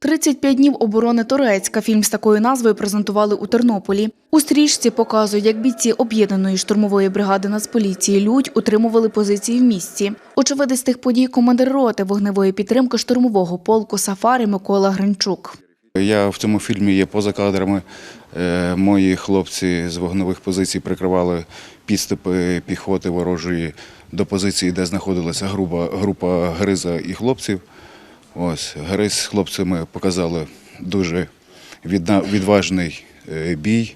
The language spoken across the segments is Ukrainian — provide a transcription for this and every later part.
«35 днів оборони Торецька. Фільм з такою назвою презентували у Тернополі. У стрічці показують, як бійці об'єднаної штурмової бригади Нацполіції Людь утримували позиції в місті. Очевидець тих подій командир роти вогневої підтримки штурмового полку Сафари Микола Гринчук. Я в цьому фільмі є поза кадрами. Е, Мої хлопці з вогневих позицій прикривали підступи піхоти ворожої до позиції, де знаходилася група, група Гриза і хлопців. Ось Гриз з хлопцями показали дуже відважний е, бій.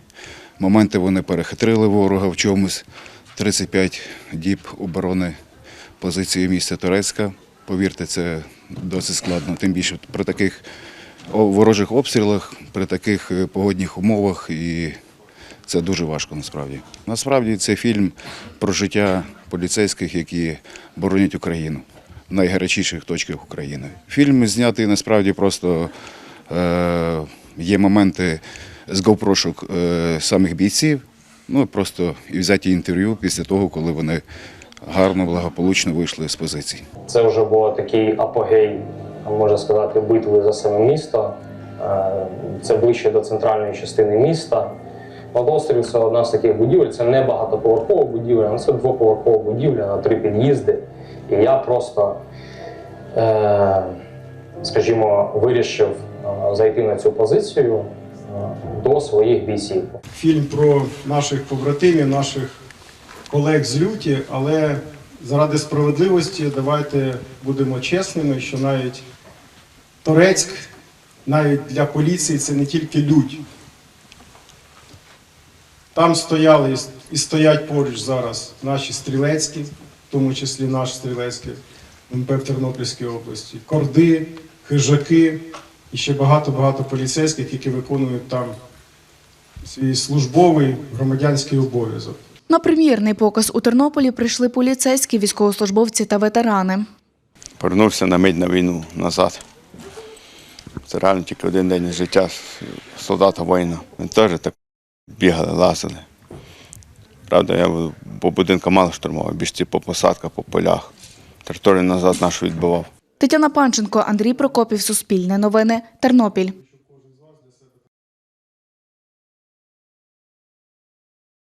Моменти вони перехитрили ворога в чомусь. 35 діб оборони позиції міста Турецька. Повірте, це досить складно. Тим більше при таких ворожих обстрілах, при таких е, погодних умовах, і це дуже важко насправді. Насправді це фільм про життя поліцейських, які боронять Україну найгарячіших точках України. Фільм знятий насправді просто е, є моменти з говпрошок е, самих бійців. Ну просто і взяті інтерв'ю після того, коли вони гарно, благополучно вийшли з позицій. Це вже був такий апогей, можна сказати, битви за саме місто. Е, Це ближче до центральної частини міста. Мадострів це одна з таких будівель. Це не багатоповерхова будівля, але це двоповерхова будівля на три під'їзди. Я просто, е, скажімо, вирішив е, зайти на цю позицію е, до своїх бійців. фільм про наших побратимів, наших колег з люті, але заради справедливості давайте будемо чесними, що навіть Торецьк, навіть для поліції це не тільки лють. Там стояли і стоять поруч зараз наші стрілецькі, в тому числі наш стрілецький МП в Тернопільській області, корди, хижаки і ще багато-багато поліцейських, які виконують там свій службовий громадянський обов'язок. На прем'єрний показ у Тернополі прийшли поліцейські, військовослужбовці та ветерани. Повернувся на мить на війну назад. Це реально тільки один день життя солдата воїна. Ми теж так бігали, лазили. Правда, я по будинкам мало штурмував, більш по посадках, по полях. Територію назад нашу відбивав. Тетяна Панченко, Андрій Прокопів, Суспільне новини, Тернопіль.